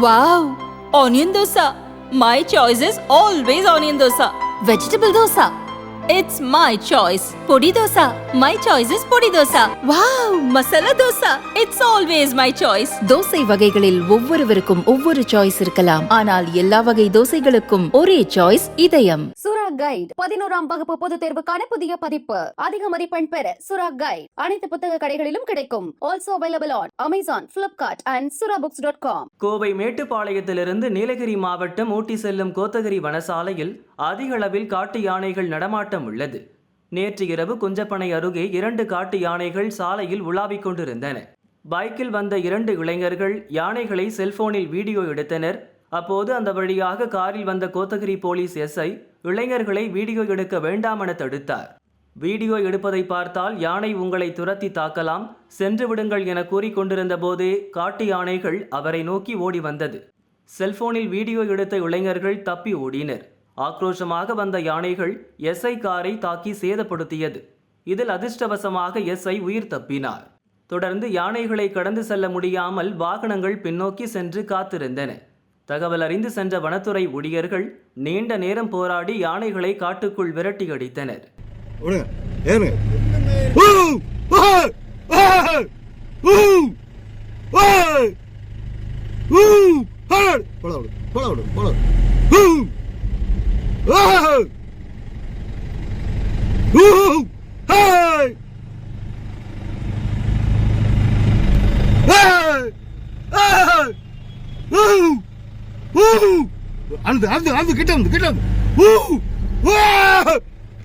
Wow! Onion dosa. My choice is always onion dosa. Vegetable dosa. It's my choice. Podi dosa. My choice is podi dosa. Wow! Masala dosa. It's always my choice. Dosa வகைகளில் ஒவ்வொருவருக்கும் ஒவ்வொரு choice இருக்கலாம் ஆனால் எல்லா வகை தோசைகளுக்கும் ஒரே choice இதயம் சுரா கைட் பதினோராம் வகுப்பு பொதுத் தேர்வுக்கான புதிய பதிப்பு. அதிக மதிப்பெண் பெற சுரா கைட் அனைத்து புத்தக கடைகளிலும் கிடைக்கும். Also available on Amazon Flipkart and Sura books dot com Kovai மேட்டுப்பாளையத்திலிருந்து Nilgiri மாவட்டம் ஊட்டி செல்லும் கோத்தகிரி வனசாலையில் அதிக அளவில் காட்டு யானைகள் நடமாட்டம் உள்ளது. நேற்று இரவு குஞ்சப்பனை அருகே இரண்டு காட்டு யானைகள் சாலையில் உலாவிக் கொண்டிருந்தன. பைக்கில் வந்த இரண்டு இளைஞர்கள் யானைகளை செல்போனில் வீடியோ எடுத்தனர். அப்போது அந்த வழியாக காரில் வந்த கோத்தகிரி போலீஸ் எஸ்ஐ இளைஞர்களை வீடியோ எடுக்க வேண்டாம் என தடுத்தார். வீடியோ எடுப்பதை பார்த்தால் யானை உங்களை துரத்தி தாக்கலாம் சென்று விடுங்கள் என கூறிக்கொண்டிருந்த போது காட்டு யானைகள் அவரை நோக்கி ஓடி வந்தது. செல்போனில் வீடியோ எடுத்த இளைஞர்கள் தப்பி ஓடினர். ஆக்ரோஷமாக வந்த யானைகள் எஸ்ஐ காரை தாக்கி சேதப்படுத்தியது. இதில் அதிர்ஷ்டவசமாக எஸ்ஐ உயிர் தப்பினார். தொடர்ந்து யானைகளை கடந்து செல்ல முடியாமல் வாகனங்கள் பின்னோக்கி சென்று காத்திருந்தன. தகவல் அறிந்து சென்ற வனத்துறை ஊழியர்கள் நீண்ட நேரம் போராடி யானைகளை காட்டுக்குள் விரட்டி அடித்தனர். விடுங்க ஏறுங்க. ஊ! அந்த அந்த அந்த கிட்ட வந்து கிட்ட வந்து ஊ!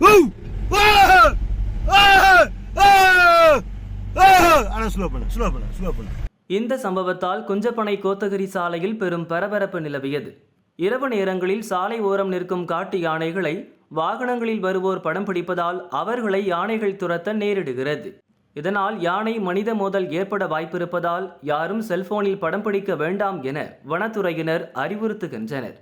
ஊ! இந்த சம்பவத்தால் குஞ்சப்பனை கோத்தகிரி சாலையில் பெரும் பரபரப்பு நிலவியது இரவு நேரங்களில் சாலை ஓரம் நிற்கும் காட்டு யானைகளை வாகனங்களில் வருவோர் படம் பிடிப்பதால் அவர்களை யானைகள் துரத்த நேரிடுகிறது இதனால் யானை மனித மோதல் ஏற்பட வாய்ப்பிருப்பதால் யாரும் செல்போனில் படம் பிடிக்க வேண்டாம் என வனத்துறையினர் அறிவுறுத்துகின்றனர்.